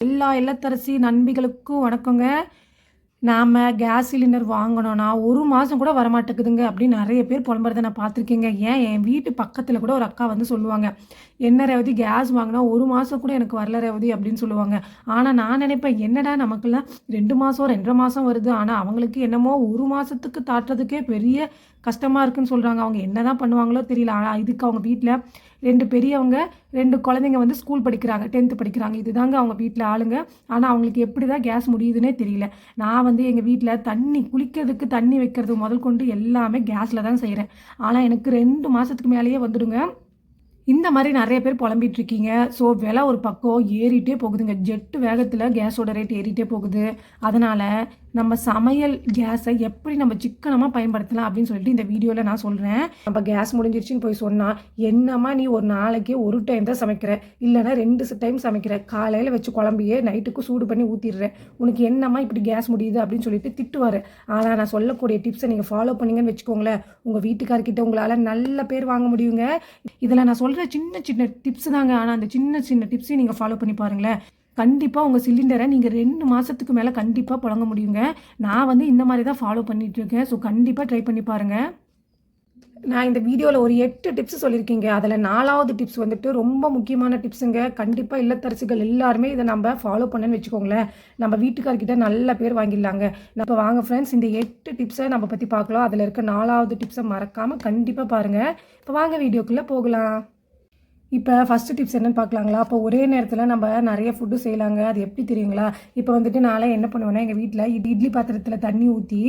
எல்லா இல்லத்தரசி நண்பிகளுக்கும் வணக்கங்க. நாம் கேஸ் சிலிண்டர் வாங்கினோன்னா ஒரு மாதம் கூட வரமாட்டேங்குதுங்க அப்படின்னு நிறைய பேர் புலம்புறதை நான் பார்த்துருக்கேங்க. ஏன்? என் வீட்டு பக்கத்தில் கூட ஒரு அக்கா வந்து சொல்லுவாங்க என்ன ரேவதி கேஸ் வாங்கினா ஒரு மாதம் கூட எனக்கு வரல ரேவதி அப்படின்னு சொல்லுவாங்க. ஆனால் நான் நினைப்பேன் என்னடா நமக்குலாம் ரெண்டு மாதம் ரெண்டரை மாதம் வருது. ஆனால் அவங்களுக்கு என்னமோ ஒரு மாதத்துக்கு தாட்டுறதுக்கே பெரிய கஷ்டமாக இருக்குன்னு சொல்கிறாங்க அவங்க என்ன தான் பண்ணுவாங்களோ தெரியல. ஆனால் இதுக்கு அவங்க வீட்டில் ரெண்டு பெரியவங்க ரெண்டு குழந்தைங்க வந்து ஸ்கூல் படிக்கிறாங்க டென்த்து படிக்கிறாங்க. இதுதாங்க அவங்க வீட்டில் ஆளுங்க. ஆனால் அவங்களுக்கு எப்படி தான் கேஸ் முடியுதுன்னே தெரியல. நான் வந்து எங்கள் வீட்டில் தண்ணி குளிக்கிறதுக்கு தண்ணி வைக்கிறது முதல் கொண்டு எல்லாமே கேஸில் தான் செய்கிறேன் ஆனால் எனக்கு ரெண்டு மாதத்துக்கு மேலேயே வந்துடுங்க. இந்த மாதிரி நிறைய பேர் புலம்பிட்டு இருக்கீங்க. ஸோ விலை ஒரு பக்கம் ஏறிட்டே போகுதுங்க. ஜெட்டு வேகத்தில் கேஸோட ரேட் ஏறிட்டே போகுது. அதனால் நம்ம சமையல் கேஸை எப்படி நம்ம சிக்கனமாக பயன்படுத்தலாம் அப்படின்னு சொல்லிட்டு இந்த வீடியோவில் நான் சொல்கிறேன் நம்ம கேஸ் முடிஞ்சிருச்சுன்னு போய் சொன்னால் என்னம்மா நீ ஒரு நாளைக்கு ஒரு டைம் தான் சமைக்கிற? இல்லைன்னா ரெண்டு டைம் சமைக்கிற? காலையில் வச்சு குழம்பியே நைட்டுக்கு சூடு பண்ணி ஊற்றிடுறேன் உனக்கு என்னம்மா இப்படி கேஸ் முடியுது? அப்படின்னு சொல்லிட்டு திட்டுவார். ஆனால் நான் சொல்லக்கூடிய டிப்ஸை நீங்கள் ஃபாலோ பண்ணீங்கன்னு வச்சுக்கோங்களேன். உங்கள் வீட்டுக்காரர்கிட்ட உங்களால் நல்ல பேர் வாங்க முடியுங்க. இதில் நான் சொல்கிற சின்ன சின்ன டிப்ஸ் தாங்க. ஆனால் அந்த சின்ன சின்ன டிப்ஸையும் நீங்கள் ஃபாலோ பண்ணி பாருங்களேன். கண்டிப்பாக உங்கள் சிலிண்டரை நீங்கள் ரெண்டு மாதத்துக்கு மேலே கண்டிப்பாக புழங்க முடியுங்க. நான் வந்து இந்த மாதிரி தான் ஃபாலோ பண்ணிகிட்ருக்கேன் ஸோ கண்டிப்பாக ட்ரை பண்ணி பாருங்கள் நான் இந்த வீடியோவில் ஒரு எட்டு டிப்ஸ் சொல்லியிருக்கீங்க அதில் நாலாவது டிப்ஸ் வந்துட்டு ரொம்ப முக்கியமான டிப்ஸுங்க கண்டிப்பாக இல்லத்தரசிகள் எல்லாருமே இதை நம்ம ஃபாலோ பண்ணேன்னு வச்சுக்கோங்களேன். நம்ம வீட்டுக்கார்கிட்ட நல்ல பேர் வாங்கிடலாங்க. நம்ம வாங்க ஃப்ரெண்ட்ஸ் இந்த எட்டு டிப்ஸை நம்ம பற்றி பார்க்கலாம். அதில் இருக்க நாலாவது டிப்ஸை மறக்காமல் கண்டிப்பாக பாருங்கள் இப்போ வாங்க வீடியோக்குள்ளே போகலாம். இப்போ ஃபஸ்ட்டு டிப்ஸ் என்னென்னு பார்க்கலாங்களா அப்போ ஒரே நேரத்தில் நம்ம நிறைய ஃபுட்டு செய்யலாங்க. அது எப்படி தெரியுங்களா? இப்போ வந்துட்டு நான்லாம் என்ன பண்ணுவேன்னா எங்கள் வீட்டில் இட்லி பாத்திரத்தில் தண்ணி ஊற்றி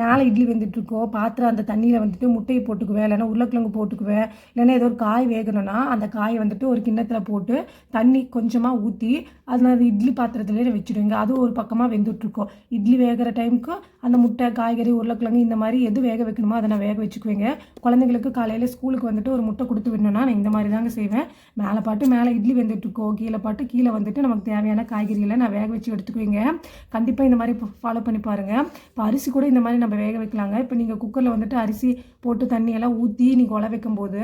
மேலே இட்லி வந்துட்டுருக்கோம் பாத்திரம் அந்த தண்ணியில் வந்துட்டு முட்டையை போட்டுக்குவேன். இல்லைன்னா உருளைக்கிழங்கு போட்டுக்குவேன். இல்லைன்னா ஏதோ ஒரு காய் வேகணும்னா அந்த காயை வந்துட்டு ஒரு கிண்ணத்தில் போட்டு தண்ணி கொஞ்சமாக ஊற்றி அதனால் அது இட்லி பாத்திரத்துலேயே வச்சுடுவேங்க. அதுவும் ஒரு பக்கமாக வெந்துட்டுருக்கோம் இட்லி வேகிற டைமுக்கு அந்த முட்டை காய்கறி உருளைக்கிழங்கு இந்த மாதிரி எது வேக வைக்கணுமோ அதை நான் வேக வச்சுக்குவேங்க. குழந்தைங்களுக்கு காலையில் ஸ்கூலுக்கு வந்துட்டு ஒரு முட்டை கொடுத்து விடணும்னா நான் இந்த மாதிரி தாங்க செய்வேன். மேலே பாட்டு மேலே இட்லி வெந்துட்டுருக்கோம் கீழே பாட்டு கீழே வந்துட்டு நமக்கு தேவையான காய்கறிகளை நான் வேக வச்சு எடுத்துக்குவீங்க. கண்டிப்பாக இந்த மாதிரி ஃபாலோ பண்ணி பாருங்கள் இப்போ அரிசி கூட இந்த மாதிரி நம்ம வேக வைக்கலாங்க. இப்போ நீங்கள் குக்கரில் வந்துட்டு அரிசி போட்டு தண்ணியெல்லாம் ஊற்றி நீங்கள் உல வைக்கும்போது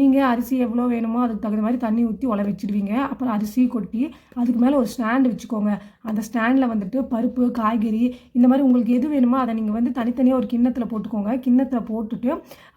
நீங்கள் அரிசி எவ்வளோ வேணுமோ அதுக்கு தகுந்த மாதிரி தண்ணி ஊற்றி உல வச்சுடுவீங்க. அப்புறம் அரிசி கொட்டி அதுக்கு மேலே ஒரு ஸ்டாண்டு வச்சுக்கோங்க. அந்த ஸ்டாண்டில் வந்துட்டு பருப்பு காய்கறி இந்த மாதிரி உங்களுக்கு எது வேணுமோ அதை நீங்கள் வந்து தனித்தனியாக ஒரு கிண்ணத்தில் போட்டுக்கோங்க. கிண்ணத்தில் போட்டுட்டு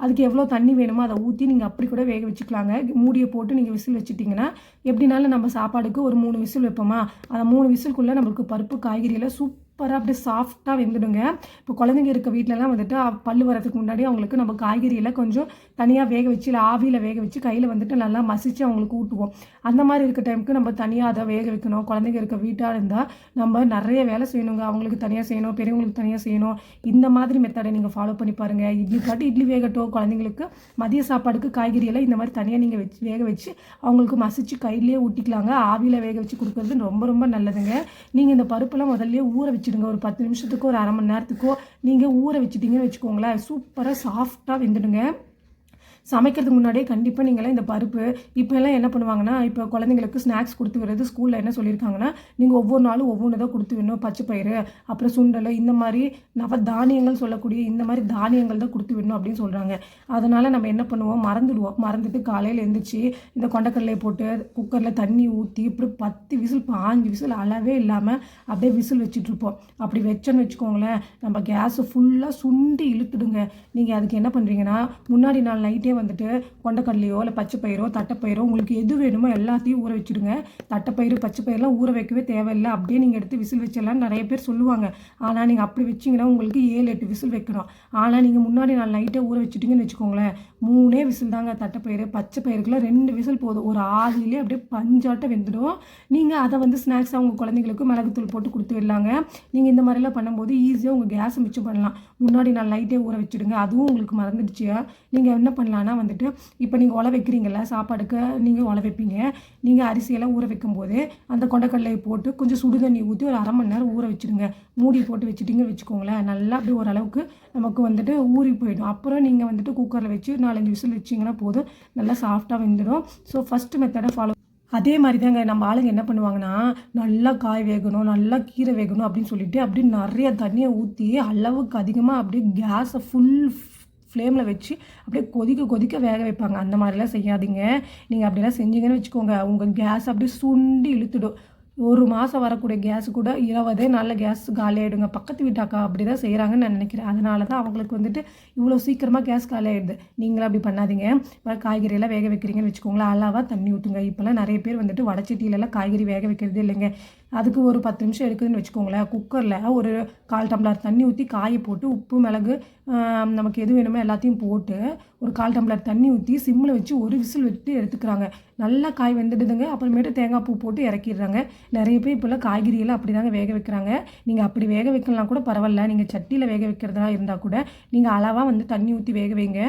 அதுக்கு எவ்வளோ தண்ணி வேணுமோ அதை ஊற்றி நீங்கள் அப்படி கூட வேக வச்சுக்கலாங்க. மூடியை போட்டு நீங்கள் விசில் வச்சுட்டிங்கன்னா எப்படினாலும் நம்ம சாப்பாடுக்கு ஒரு மூணு விசில் வைப்போமா? அந்த மூணு விசிலுக்குள்ளே நம்மளுக்கு பருப்பு காய்கறியில் சூப் சூப்பராக அப்படியே சாஃப்டாக வெந்துடுங்க. இப்போ குழந்தைங்க இருக்க வீட்டிலலாம் வந்துட்டு பல் வரதுக்கு முன்னாடி அவங்களுக்கு நம்ம காய்கறியெல்லாம் கொஞ்சம் தனியாக வேக வச்சு இல்லை ஆவியில் வேக வச்சு கையில் வந்துட்டு நல்லா மசித்து அவங்களுக்கு ஊட்டுவோம். அந்த மாதிரி இருக்க டைமுக்கு நம்ம தனியாக அதை வேக வைக்கணும். குழந்தைங்க இருக்க வீட்டாக இருந்தால் நம்ம நிறைய வேலை செய்யணுங்க. அவங்களுக்கு தனியாக செய்யணும் பெரியவங்களுக்கு தனியாக செய்யணும். இந்த மாதிரி மெத்தடை நீங்கள் ஃபாலோ பண்ணி பாருங்கள் இட்லி காட்டி இட்லி வேகட்டும். குழந்தைங்களுக்கு மதிய சாப்பாடுக்கு காய்கறியெல்லாம் இந்த மாதிரி தனியாக நீங்கள் வச்சு வேக வச்சு அவங்களுக்கு மசிச்சு கையிலேயே ஊட்டிக்கலாங்க. ஆவியில் வேக வச்சு கொடுக்குறது ரொம்ப ரொம்ப நல்லதுங்க. நீங்கள் இந்த பருப்பெல்லாம் முதல்ல ஊற வச்சு வச்சுடுங்க. ஒரு பத்து நிமிஷத்துக்கோ ஒரு அரை மணி நேரத்துக்கோ நீங்கள் ஊற வச்சுட்டிங்கன்னு வச்சுக்கோங்களேன். சூப்பராக சாஃப்டாக வெந்துடுங்க. சமைக்கிறதுக்கு முன்னாடியே கண்டிப்பாக நீங்களாம் இந்த பருப்பு இப்போ எல்லாம் என்ன பண்ணுவாங்கன்னா இப்போ குழந்தைங்களுக்கு ஸ்நாக்ஸ் கொடுத்து விடுறது ஸ்கூலில் என்ன சொல்லியிருக்காங்கன்னா நீங்கள் ஒவ்வொரு நாளும் ஒவ்வொன்று தான் கொடுத்து விடணும். பச்சை பயிறு அப்புறம் சுண்டல் இந்த மாதிரி நவ தானியங்கள் சொல்லக்கூடிய இந்த மாதிரி தானியங்கள் தான் கொடுத்து விடணும் அப்படின்னு சொல்கிறாங்க அதனால் நம்ம என்ன பண்ணுவோம்? மறந்துடுவோம். மறந்துட்டு காலையில் எழுந்திரிச்சு இந்த கொண்டக்கடலையை போட்டு குக்கரில் தண்ணி ஊற்றி இப்படி பத்து விசில் பாஞ்சு விசில் அளவே இல்லாமல் அப்படியே விசில் வச்சுட்ருப்போம் அப்படி வச்சோன்னு வச்சுக்கோங்களேன் நம்ம கேஸை ஃபுல்லாக சுண்டி இழுத்துடுங்க. நீங்கள் அதுக்கு என்ன பண்ணுறீங்கன்னா முன்னாடி நாள் நைட்டே வந்துட்டு கொண்டக்கடலையோ இல்லை பச்சை பயிரோ தட்டைப்பயிரோ உங்களுக்கு எது வேணுமோ எல்லாத்தையும் ஊற வச்சுடுங்க. தட்டைப்பயிறு பச்சைப்பயிரெலாம் ஊற வைக்கவே தேவையில்லை. அப்படியே நீங்கள் எடுத்து விசில் வச்சிடலாம் நிறைய பேர் சொல்லுவாங்க. ஆனால் நீங்கள் அப்படி வச்சிங்கன்னா உங்களுக்கு ஏழு எட்டு விசில் வைக்கணும். ஆனால் நீங்கள் முன்னாடி நாள் நைட்டே ஊற வச்சுட்டிங்கன்னு வச்சுக்கோங்களேன் மூணே விசில் தாங்க தட்டைப்பயிறு பச்சை பயிருக்குலாம் ரெண்டு விசில் போதும். ஒரு ஆவிலே அப்படியே பஞ்சாட்டம் வெந்துடும். நீங்கள் அதை வந்து ஸ்நாக்ஸாக உங்கள் குழந்தைங்களுக்கு மிளகுத்தூள் போட்டு கொடுத்து விடலாங்க. நீங்கள் இந்த மாதிரிலாம் பண்ணும்போது ஈஸியாக உங்கள் கேஸை மிச்சம் பண்ணலாம். முன்னாடி நாள் நைட்டே ஊற வச்சுடுங்க. அதுவும் உங்களுக்கு மறந்துடுச்சு. நீங்கள் என்ன பண்ணலாம்? ஆனால் வந்துட்டு இப்போ நீங்கள் உழ வைக்கிறீங்கள சாப்பாடுக்கு நீங்கள் உழ வைப்பீங்க. நீங்கள் அரிசியெல்லாம் ஊற வைக்கும்போது அந்த கொண்டக்கடலையை போட்டு கொஞ்சம் சுடு தண்ணி ஊற்றி ஒரு அரை மணி நேரம் ஊற வச்சுடுங்க. மூடி போட்டு வச்சுட்டிங்கன்னு வச்சுக்கோங்களேன். நல்லா அப்படி ஓரளவுக்கு நமக்கு வந்துட்டு ஊறி போயிடும். அப்புறம் நீங்கள் வந்துட்டு குக்கரில் வச்சு நாலஞ்சு விசில் வச்சிங்கன்னா போதும். நல்லா சாஃப்டாக வெந்துடும். ஸோ ஃபஸ்ட்டு மெத்தடை ஃபாலோ அதே மாதிரி தாங்க நம்ம ஆளுங்க என்ன பண்ணுவாங்கன்னா நல்லா காய் வேகணும் நல்லா கீரை வேகணும் அப்படின்னு சொல்லிட்டு அப்படியே நிறைய தண்ணியை ஊற்றி அளவுக்கு அதிகமாக அப்படியே கேஸை ஃபுல் ஃப்ளேமில் வச்சு அப்படியே கொதிக்க கொதிக்க வேக வைப்பாங்க. அந்த மாதிரிலாம் செய்யாதீங்க. நீங்கள் அப்படிலாம் செஞ்சீங்கன்னு வச்சுக்கோங்க. உங்கள் கேஸ் அப்படியே சுண்டி இழுத்துடும். ஒரு மாதம் வரக்கூடிய கேஸ் கூட இருபதே நாளில் கேஸ் காலியாகிடுங்க பக்கத்து வீட்டாக்கா அப்படி தான் செய்கிறாங்கன்னு நான் நினைக்கிறேன். அதனால தான் அவங்களுக்கு வந்துட்டு இவ்வளோ சீக்கிரமாக கேஸ் காலியாகிடுது நீங்களும் அப்படி பண்ணாதீங்க. இப்போ காய்கறியெல்லாம் வேக வைக்கிறீங்கன்னு வச்சுக்கோங்களேன். அளவாக தண்ணி ஊற்றுங்க இப்போல்லாம் நிறைய பேர் வந்துட்டு வடச்சட்டியிலலாம் காய்கறி வேக வைக்கிறது இல்லைங்க. அதுக்கு ஒரு பத்து நிமிஷம் எடுக்குதுன்னு வச்சுக்கோங்களேன். குக்கரில் ஒரு கால் டம்ளர் தண்ணி ஊற்றி காய போட்டு உப்பு மிளகு நமக்கு எது வேணுமோ எல்லாத்தையும் போட்டு ஒரு கால் டம்ளர் தண்ணி ஊற்றி சிம்மில் வச்சு ஒரு விசில் விட்டு எடுத்துக்கிறாங்க. நல்லா காய் வெந்துடுதுங்க. அப்புறமேட்டு தேங்காய் பூ போட்டு இறக்கிடுறாங்க. நிறைய பேர் இப்போல்லாம் காய்கறியெல்லாம் அப்படி தாங்க வேக வைக்கிறாங்க. நீங்கள் அப்படி வேக வைக்கலாம் கூட பரவாயில்ல. நீங்கள் சட்டியில் வேக வைக்கிறதா இருந்தால் கூட நீங்கள் அளவாக வந்து தண்ணி ஊற்றி வேக வைங்க.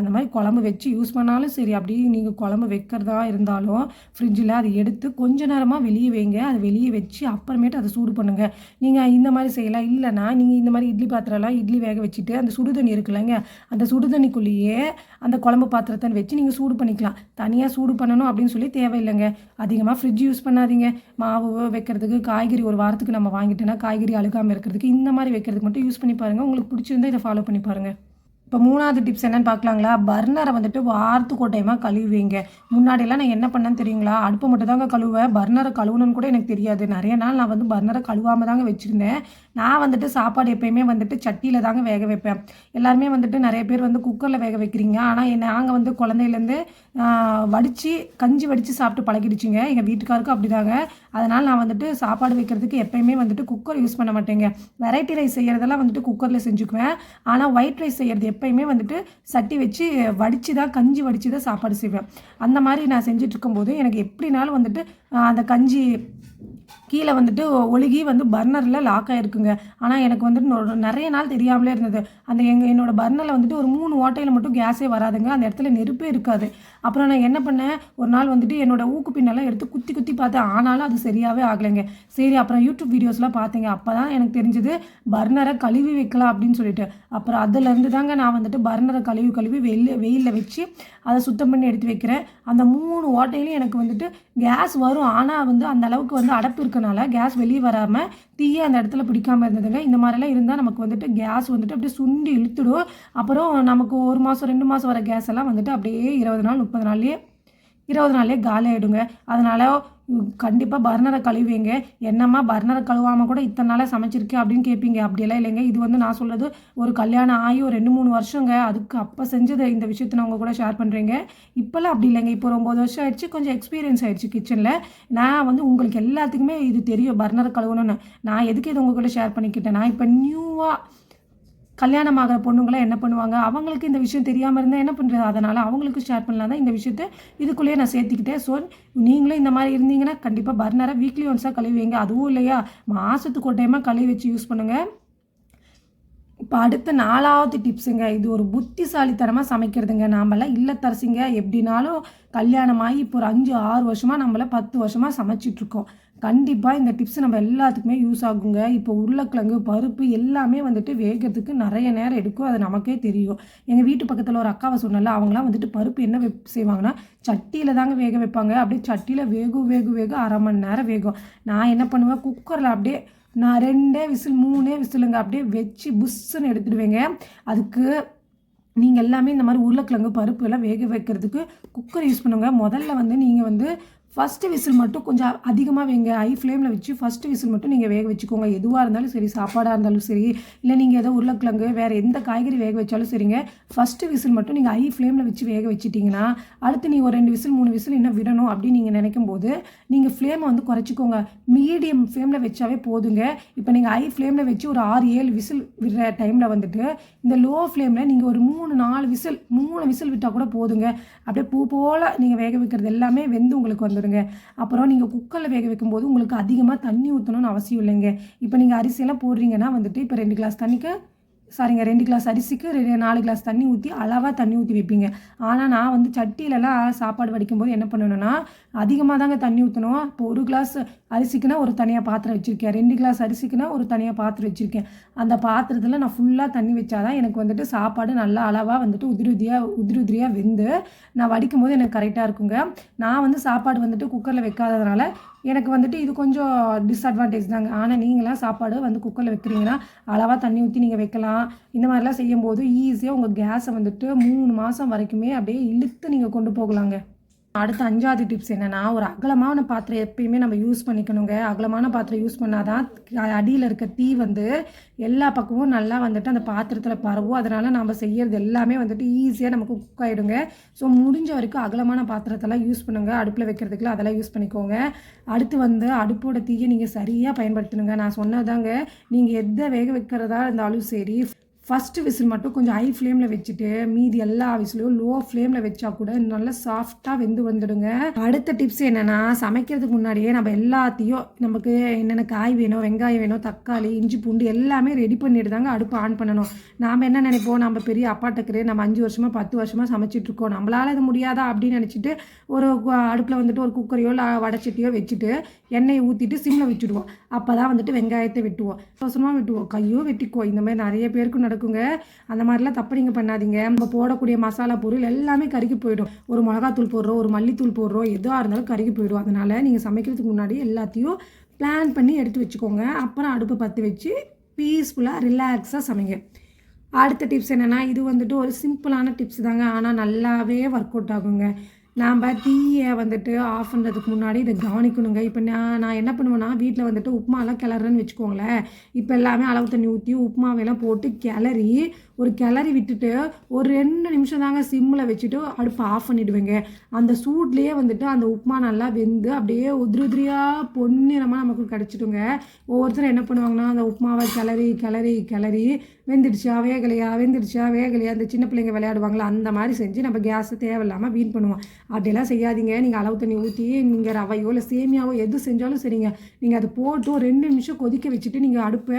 அந்த மாதிரி குழம்பு வச்சு யூஸ் பண்ணாலும் சரி அப்படியே நீங்கள் குழம்பு வைக்கிறதா இருந்தாலும் ஃப்ரிட்ஜில் அதை எடுத்து கொஞ்ச நேரமாக வெளியே வைங்க. அதை வெளியே வச்சு அப்புறமேட்டு அதை சூடு பண்ணுங்கள் நீங்கள் இந்த மாதிரி செய்யலாம். இல்லைன்னா நீங்கள் இந்த மாதிரி இட்லி பாத்திரம்லாம் இட்லி வேக வச்சுட்டு அந்த சுடு தண்ணி இருக்குல்லங்க அந்த சுடுதண்ணிக்குள்ளேயே அந்த குழம்பு பாத்திரத்தை வச்சு நீங்கள் சூடு பண்ணிக்கலாம். தனியாக சூடு பண்ணணும் அப்படின்னு சொல்லி தேவையில்லைங்க. அதிகமாக ஃப்ரிட்ஜ் யூஸ் பண்ணாதீங்க. மாவு வைக்கிறதுக்கு காய்கறி ஒரு வாரத்துக்கு நம்ம வாங்கிட்டோன்னா காய்கறி அழுகாமல் இருக்கிறதுக்கு இந்த மாதிரி வைக்கிறதுக்கு மட்டும் யூஸ் பண்ணி பாருங்கள் உங்களுக்கு பிடிச்சிருந்தா இதை ஃபாலோ பண்ணி பாருங்கள் இப்போ மூணாவது டிப்ஸ் என்னன்னு பார்க்கலாங்களா பர்னரை வந்துட்டு வாரத்துக்கு ஒரு டைமாக கழுவுவீங்க. முன்னாடியெல்லாம் நான் என்ன பண்ணேன்னு தெரியுங்களா? அடுப்பை மட்டும் தாங்க கழுவேன் பர்னரை கழுவுணுன்னு கூட எனக்கு தெரியாது. நிறைய நாள் நான் வந்து பர்னரை கழுவாமல் தாங்க வச்சுருந்தேன். நான் வந்துட்டு சாப்பாடு எப்பயுமே வந்துட்டு சட்டியில் தாங்க வேக வைப்பேன். எல்லாருமே வந்துட்டு நிறைய பேர் வந்து குக்கரில் வேக வைக்கிறீங்க. ஆனால் நாங்கள் வந்து குழந்தையிலேருந்து வடித்து கஞ்சி வடித்து சாப்பிட்டு பழகிடுச்சிங்க. எங்கள் வீட்டுக்காருக்கும் அப்படிதாங்க. அதனால் நான் வந்துட்டு சாப்பாடு வைக்கிறதுக்கு எப்பயுமே வந்துட்டு குக்கர் யூஸ் பண்ண மாட்டேங்க. வெரைட்டி ரைஸ் செய்கிறதெல்லாம் வந்துட்டு குக்கரில் செஞ்சுக்குவேன். ஆனால் ஒயிட் ரைஸ் செய்கிறது எப்பயுமே வந்துட்டு சட்டி வச்சு வடித்து தான் கஞ்சி வடித்து தான் சாப்பாடு செய்வேன். அந்த மாதிரி நான் செஞ்சுட்டு போது எனக்கு எப்படினாலும் வந்துட்டு அந்த கஞ்சி கீழே வந்துட்டு ஒழுகி வந்து பர்னரில் லாக் ஆகிருக்குங்க ஆனால் எனக்கு வந்துட்டு நிறைய நாள் தெரியாமலே இருந்தது. அந்த எங்கள் என்னோடய பர்னரில் வந்துட்டு ஒரு மூணு ஓட்டையில் மட்டும் கேஸே வராதுங்க. அந்த இடத்துல நெருப்பே இருக்காது. அப்புறம் நான் என்ன பண்ணேன்? ஒரு நாள் வந்துட்டு என்னோடய ஊக்கு பின்னெல்லாம் எடுத்து குத்தி குத்தி பார்த்தேன். ஆனாலும் அது சரியாகவே ஆகலைங்க. சரி அப்புறம் யூடியூப் வீடியோஸ்லாம் பார்த்தேங்க. அப்போ தான் எனக்கு தெரிஞ்சது பர்னரை கழுவி வைக்கலாம் அப்படின்னு சொல்லிட்டு. அப்புறம் அதுலேருந்து தாங்க நான் வந்துட்டு பர்னரை கழுவி கழுவி வெயில் வெயிலில் வச்சு அதை சுத்தம் பண்ணி எடுத்து வைக்கிறேன். அந்த மூணு ஓட்டையிலையும் எனக்கு வந்துட்டு கேஸ் வரும். ஆனால் வந்து அந்த அளவுக்கு வந்து அடப்பு இருக்கனால கேஸ் வெளியே வராமல் தீய அந்த இடத்துல பிடிக்காம இருந்ததுங்க. இந்த மாதிரிலாம் இருந்தால் நமக்கு வந்துட்டு கேஸ் வந்துட்டு அப்படியே சுண்டி இழுத்துடும். அப்புறம் நமக்கு ஒரு மாதம் ரெண்டு மாதம் வர கேஸ் எல்லாம் வந்துட்டு அப்படியே இருபது நாள் முப்பது நாள்லேயே இருபது நாள்லேயே காலி ஆகிடுங்க அதனால் கண்டிப்பாக பர்னரை கழுவிங்க. என்னம்மா பர்னரை கழுவாமல் கூட இத்தனை நாளாக சமைச்சிருக்கேன் அப்படின்னு கேட்பீங்க அப்படியெல்லாம் இல்லைங்க. இது வந்து நான் சொல்கிறது ஒரு கல்யாணம் ஆகி ஒரு ரெண்டு மூணு வருஷங்க. அதுக்கு அப்போ செஞ்சது இந்த விஷயத்தை நான் உங்கள் கூட ஷேர் பண்ணுறீங்க இப்போல்லாம் அப்படி இல்லைங்க. இப்போ ஒரு ஒம்பது வருஷம் ஆயிடுச்சு. கொஞ்சம் எக்ஸ்பீரியன்ஸ் ஆயிடுச்சு கிச்சனில் நான் வந்து உங்களுக்கு எல்லாத்துக்குமே இது தெரியும் பர்னரை கழுவணும்னு. நான் எதுக்கு இது உங்கள் கூட ஷேர் பண்ணிக்கிட்டேன்? நான் இப்போ நியூவாக கல்யாணம் ஆகிற பொண்ணுங்களாம் என்ன பண்ணுவாங்க? அவங்களுக்கு இந்த விஷயம் தெரியாமல் இருந்தால் என்ன பண்ணுறது அதனால் அவங்களுக்கு ஷேர் பண்ணலாம். தான் இந்த விஷயத்தை இதுக்குள்ளேயே நான் சேர்த்துக்கிட்டேன். ஸோ நீங்களும் இந்த மாதிரி இருந்தீங்கன்னா கண்டிப்பாக பர்னரை வீக்லி ஒன்ஸாக கழுவிங்க அதுவும் இல்லையா? மாதத்துக்கு ஒரு டைமாக கழுவி வச்சு யூஸ் பண்ணுங்கள் இப்போ அடுத்த நாலாவது டிப்ஸுங்க இது ஒரு புத்திசாலித்தனமாக சமைக்கிறதுங்க. நாமெல்லாம் இல்லத்தரசிங்க. எப்படினாலும் கல்யாணமாகி இப்போ ஒரு அஞ்சு ஆறு வருஷமாக நம்மள பத்து வருஷமாக சமைச்சிட்ருக்கோம் கண்டிப்பாக இந்த டிப்ஸ் நம்ம எல்லாத்துக்குமே யூஸ் ஆகுங்க. இப்போ உருளைக்கிழங்கு பருப்பு எல்லாமே வந்துட்டு வேகிறதுக்கு நிறைய நேரம் எடுக்கும். அது நமக்கே தெரியும். எங்கள் வீட்டு பக்கத்தில் ஒரு அக்காவை சொன்னால அவங்களாம் வந்துட்டு பருப்பு என்ன வெப் செய்வாங்கன்னா சட்டியில் தாங்க வேக வைப்பாங்க. அப்படியே சட்டியில் வேகும் வேகும் வேகும் அரை மணி நேரம் வேகும். நான் என்ன பண்ணுவேன்? குக்கரில் அப்படியே நான் ரெண்டே விசில் மூணே விசிலுங்க அப்படியே வச்சு புஷ்ஷுன்னு எடுத்துடுவேங்க. அதுக்கு நீங்கள் எல்லாமே இந்த மாதிரி உருளைக்கிழங்கு பருப்பு எல்லாம் வேக வைக்கிறதுக்கு குக்கர் யூஸ் பண்ணுங்க. முதல்ல வந்து நீங்கள் வந்து ஃபஸ்ட்டு விசில் மட்டும் கொஞ்சம் அதிகமாக வைங்க. ஹை ஃப்ளேமில் வச்சு ஃபஸ்ட்டு விசில் மட்டும் நீங்கள் வேக வச்சுக்கோங்க. எதுவாக இருந்தாலும் சரி சாப்பாடாக இருந்தாலும் சரி இல்லை நீங்கள் ஏதோ உருளைக்கிழங்கு வேறு எந்த காய்கறி வேக வச்சாலும் சரிங்க. ஃபஸ்ட்டு விசில் மட்டும் நீங்கள் ஹை ஃப்ளேமில் வச்சு வேக வச்சிட்டிங்கன்னா அடுத்து நீங்கள் ஒரு ரெண்டு விசில் மூணு விசில் இன்னும் விடணும் அப்படின்னு நீங்கள் நினைக்கும் போது நீங்கள் ஃப்ளேமை வந்து குறைச்சிக்கோங்க. மீடியம் ஃப்ளேமில் வச்சாவே போதுங்க. இப்போ நீங்கள் ஹை ஃப்ளேமில் வச்சு ஒரு ஆறு ஏழு விசில் விடுற டைமில் வந்துட்டு இந்த லோ ஃப்ளேமில் நீங்கள் ஒரு மூணு நாலு விசில் மூணு விசில் விட்டால் கூட போதுங்க. அப்படியே பூ போல் நீங்கள் வேக வைக்கிறது எல்லாமே வெந்து உங்களுக்கு வந்து வச்சுருங்க அப்புறம் நீங்கள் குக்கரில் வேக வைக்கும்போது உங்களுக்கு அதிகமாக தண்ணி ஊற்றணும்னு அவசியம் இல்லைங்க. இப்போ நீங்கள் அரிசியெல்லாம் போடுறீங்கன்னா வந்துட்டு இப்போ ரெண்டு கிளாஸ் தண்ணிக்கு சாரிங்க ரெண்டு கிளாஸ் அரிசிக்கு ரெண்டு நாலு கிளாஸ் தண்ணி ஊற்றி அளவாக தண்ணி ஊற்றி வைப்பீங்க. ஆனால் நான் வந்து சட்டியிலலாம் சாப்பாடு வடிக்கும்போது என்ன பண்ணணும்னா அதிகமாக தாங்க தண்ணி ஊற்றணும் இப்போ ஒரு கிளாஸ் அரிசிக்குனா ஒரு தனியாக பாத்திரம் வச்சுருக்கேன். ரெண்டு கிளாஸ் அரிசிக்குனா ஒரு தனியாக பாத்திரம் வச்சுருக்கேன். அந்த பாத்திரத்தில் நான் ஃபுல்லாக தண்ணி வச்சாதான் எனக்கு வந்துட்டு சாப்பாடு நல்லா அளவாக வந்துட்டு உதிரி உதிரியாக உதிரி உதிரியாக வெந்து நான் வடிக்கும் போது எனக்கு கரெக்டாக இருக்குங்க. நான் வந்து சாப்பாடு வந்துட்டு குக்கரில் வைக்காததுனால எனக்கு வந்துட்டு இது கொஞ்சம் டிஸ்அட்வான்டேஜ் தாங்க. ஆனால் நீங்களாம் சாப்பாடு வந்து குக்கரில் வைக்கிறீங்கன்னா அளவாக தண்ணி ஊற்றி நீங்கள் வைக்கலாம். இந்த மாதிரிலாம் செய்யும்போது ஈஸியாக உங்கள் கேஸை வந்துட்டு மூணு மாதம் வரைக்குமே அப்படியே இழுத்து நீங்கள் கொண்டு போகலாங்க. அடுத்த அஞ்சாவது டிப்ஸ் என்னென்னா ஒரு அகலமான பாத்திரம் எப்பயுமே நம்ம யூஸ் பண்ணிக்கணுங்க. அகலமான பாத்திரம் யூஸ் பண்ணாதான் அடியில் இருக்க தீ வந்து எல்லா பக்கமும் நல்லா வந்துட்டு அந்த பாத்திரத்தில் பரவும். அதனால் நம்ம செய்யறது எல்லாமே வந்துட்டு ஈஸியாக நமக்கு குக் ஆகிடுங்க ஸோ முடிஞ்ச வரைக்கும் அகலமான பாத்திரத்தெல்லாம் யூஸ் பண்ணுங்கள் அடுப்பில் வைக்கிறதுக்குலாம் அதெல்லாம் யூஸ் பண்ணிக்கோங்க. அடுத்து வந்து அடுப்போட தீயை நீங்கள் சரியாக பயன்படுத்தணுங்க. நான் சொன்னதாங்க நீங்கள் எதை வேக வைக்கிறதா இருந்தாலும் சரி ஃபஸ்ட்டு விசில் மட்டும் கொஞ்சம் ஹை ஃப்ளேமில் வச்சுட்டு மீதி எல்லா விசிலையும் லோ ஃப்ளேமில் வச்சா கூட நல்லா சாஃப்டாக வெந்து வந்துடுங்க. அடுத்த டிப்ஸ் என்னென்னா சமைக்கிறதுக்கு முன்னாடியே நம்ம எல்லாத்தையும் நமக்கு என்னென்ன காய் வேணும் வெங்காயம் வேணும் தக்காளி இஞ்சி பூண்டு எல்லாமே ரெடி பண்ணிட்டு தாங்க அடுப்பு ஆன் பண்ணணும். நாம் என்ன நினைப்போம்? நம்ம பெரிய அப்பாட்டக்கரு நம்ம அஞ்சு வருஷமாக பத்து வருஷமாக சமைச்சிட்ருக்கோம் நம்மளால் இது முடியாதா அப்படின்னு நினச்சிட்டு ஒரு அடுப்பில் வந்துட்டு ஒரு குக்கரையோ இல்லை வடச்சட்டியோ வச்சுட்டு எண்ணெயை ஊற்றிட்டு சிம்மில் வச்சுடுவோம். அப்போ தான் வந்துட்டு வெங்காயத்தை வெட்டுவோம். அவசரமாக வெட்டுவோம். கையோ வெட்டிக்குவோம் இந்த மாதிரி நிறைய பேருக்கு நடக்குங்க அந்த மாதிரிலாம் தப்பு நீங்கள் பண்ணாதீங்க. நம்ம போடக்கூடிய மசாலா பொருள் எல்லாமே கருகி போயிடும். ஒரு மிளகாத்தூள் போடுறோம் ஒரு மல்லித்தூள் போடுறோம் எதுவாக இருந்தாலும் கருகி போயிடும். அதனால் நீங்கள் சமைக்கிறதுக்கு முன்னாடி எல்லாத்தையும் பிளான் பண்ணி எடுத்து வச்சுக்கோங்க. அப்புறம் அடுப்பை பற்றி வச்சு பீஸ்ஃபுல்லாக ரிலாக்ஸாக சமைங்க. அடுத்த டிப்ஸ் என்னென்னா இது வந்துட்டு ஒரு சிம்பிளான டிப்ஸ் தாங்க. ஆனால் நல்லாவே ஒர்க் அவுட் ஆகுங்க. நாம் தீயை வந்துட்டு ஆஃப் பண்ணுறதுக்கு முன்னாடி இதை கவனிக்கணுங்க. இப்போ நான் நான் என்ன பண்ணுவேன்னா வீட்டில் வந்துட்டு உப்புமாலாம் கிளறேன்னு வச்சுக்கோங்களேன். இப்போ எல்லாமே அளவு தண்ணி ஊற்றி உப்புமாவெல்லாம் போட்டு கிளறி ஒரு கிளறி விட்டுட்டு ஒரு ரெண்டு நிமிஷம் தாங்க சிம்மில் வச்சுட்டு அடுப்பை ஆஃப் பண்ணிவிடுவேங்க அந்த சூட்லேயே வந்துட்டு அந்த உப்புமா நல்லா வெந்து அப்படியே உதிரி உதிரியாக பொன்னிறமாக நமக்கு கிடச்சிட்டுங்க ஒவ்வொருத்தரும் என்ன பண்ணுவாங்கன்னா அந்த உப்புமாவை கிளறி கிளறி கிளறி வெந்துடுச்சா வேகலையா வெந்துடுச்சா வேகலையா அந்த சின்ன பிள்ளைங்க விளையாடுவாங்களா அந்த மாதிரி செஞ்சு நம்ம கேஸை தேவையில்லாமல் வீண் பண்ணுவோம். அப்படியெல்லாம் செய்யாதீங்க. நீங்கள் அளவு தண்ணி ஊற்றி நீங்கள் ரவையோ இல்லை சேமியாவோ எது செஞ்சாலும் சரிங்க. நீங்கள் அதை போட்டு ரெண்டு நிமிஷம் கொதிக்க வச்சுட்டு நீங்கள் அடுப்பை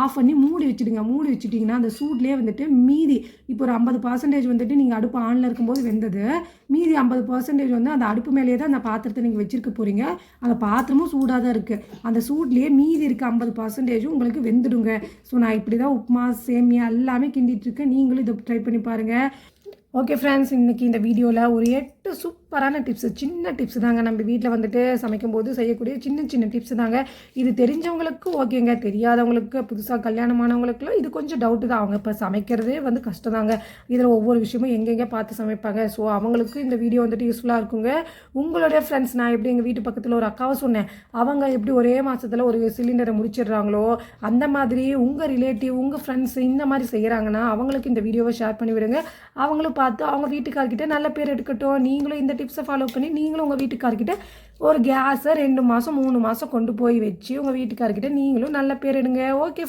ஆஃப் பண்ணி மூடி வச்சுடுங்க. மூடி வச்சுட்டிங்கன்னா அந்த சூட்லேயே வந்துட்டு மீதி இப்போ ஒரு ஐம்பது பர்சன்டேஜ் வந்துட்டு நீங்கள் அடுப்பு ஆனில் இருக்கும்போது வெந்தது. மீதி ஐம்பது பர்சன்டேஜ் வந்து அந்த அடுப்பு மேலேயே தான் அந்த பாத்திரத்தை நீங்கள் வச்சுருக்க போகிறீங்க அந்த பாத்திரமும் சூடாக தான் இருக்குது அந்த சூட்லேயே மீதி இருக்க ஐம்பது பர்சன்டேஜும் உங்களுக்கு வெந்துடுங்க. ஸோ நான் இப்படி தான் உப்புமா சேமியா எல்லாமே கிண்டிட்டு இருக்கேன். நீங்களும் இதை ட்ரை பண்ணி பாருங்கள் ஓகே ஃப்ரெண்ட்ஸ் இன்றைக்கி இந்த வீடியோவில் ஒரு எட்டு சூப்பரான டிப்ஸு சின்ன டிப்ஸ் தாங்க. நம்ம வீட்டில் வந்துட்டு சமைக்கும்போது செய்யக்கூடிய சின்ன சின்ன டிப்ஸ் தாங்க. இது தெரிஞ்சவங்களுக்கு ஓகேங்க. தெரியாதவங்களுக்கு புதுசாக கல்யாணமானவங்களுக்குலாம் இது கொஞ்சம் டவுட்டு தான். அவங்க இப்போ சமைக்கிறதே வந்து கஷ்டம் தாங்க இதில் ஒவ்வொரு விஷயமும் எங்கெங்கே பார்த்து சமைப்பாங்க. ஸோ அவங்களுக்கு இந்த வீடியோ வந்துட்டு யூஸ்ஃபுல்லாக இருக்குங்க. உங்களுடைய ஃப்ரெண்ட்ஸ் நான் எப்படி எங்கள் வீட்டு பக்கத்தில் ஒரு அக்காவை சொன்னேன். அவங்க எப்படி ஒரே மாதத்தில் ஒரு சிலிண்டரை முடிச்சிடுறாங்களோ அந்த மாதிரி உங்கள் ரிலேட்டிவ் உங்கள் ஃப்ரெண்ட்ஸ் இந்த மாதிரி செய்கிறாங்கன்னா அவங்களுக்கு இந்த வீடியோவை ஷேர் பண்ணி விடுங்க அவங்களும் பார்த்து அவங்க வீட்டுக்கார்கிட்ட நல்ல பேர் எடுக்கட்டும். நீங்களும் இந்த டிப்ஸை ஃபாலோ பண்ணி நீங்களும் உங்கள் வீட்டுக்கார்கிட்ட ஒரு கேஸை ரெண்டு மாதம் மூணு மாதம் கொண்டு போய் வச்சு உங்கள் வீட்டுக்கார்கிட்ட நீங்களும் நல்ல பேர் எடுங்க. ஓகே